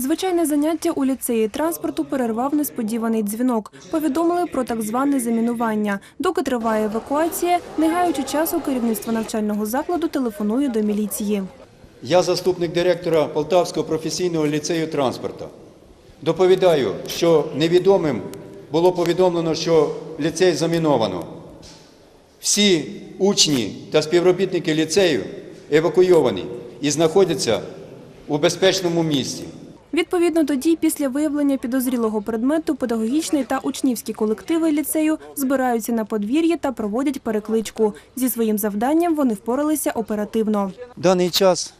Звичайне заняття у ліцеї транспорту перервав несподіваний дзвінок. Повідомили про так зване замінування. Доки триває евакуація, не гаючи часу, керівництво навчального закладу телефонує до міліції. Я заступник директора Полтавського професійного ліцею транспорту. Доповідаю, що невідомим було повідомлено, що ліцей заміновано. Всі учні та співробітники ліцею евакуйовані і знаходяться у безпечному місці. Відповідно до дій, після виявлення підозрілого предмету, педагогічний та учнівські колективи ліцею збираються на подвір'ї та проводять перекличку. Зі своїм завданням вони впоралися оперативно. Даний час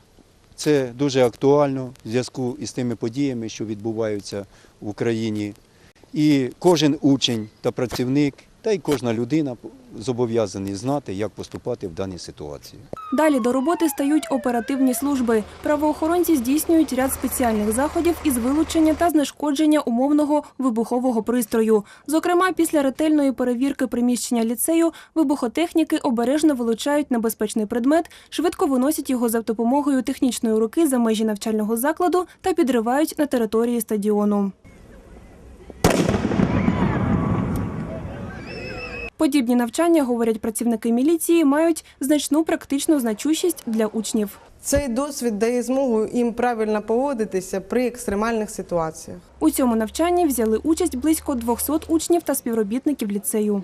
це дуже актуально в зв'язку із тими подіями, що відбуваються в Україні. І кожен учень та працівник, та й кожна людина зобов'язані знати, як поступати в даній ситуації. Далі до роботи стають оперативні служби. Правоохоронці здійснюють ряд спеціальних заходів із вилучення та знешкодження умовного вибухового пристрою. Зокрема, після ретельної перевірки приміщення ліцею вибухотехніки обережно вилучають небезпечний предмет, швидко виносять його за допомогою технічної руки за межі навчального закладу та підривають на території стадіону. Подібні навчання, говорять працівники міліції, мають значну практичну значущість для учнів. Цей досвід дає змогу їм правильно поводитися при екстремальних ситуаціях. У цьому навчанні взяли участь близько 200 учнів та співробітників ліцею.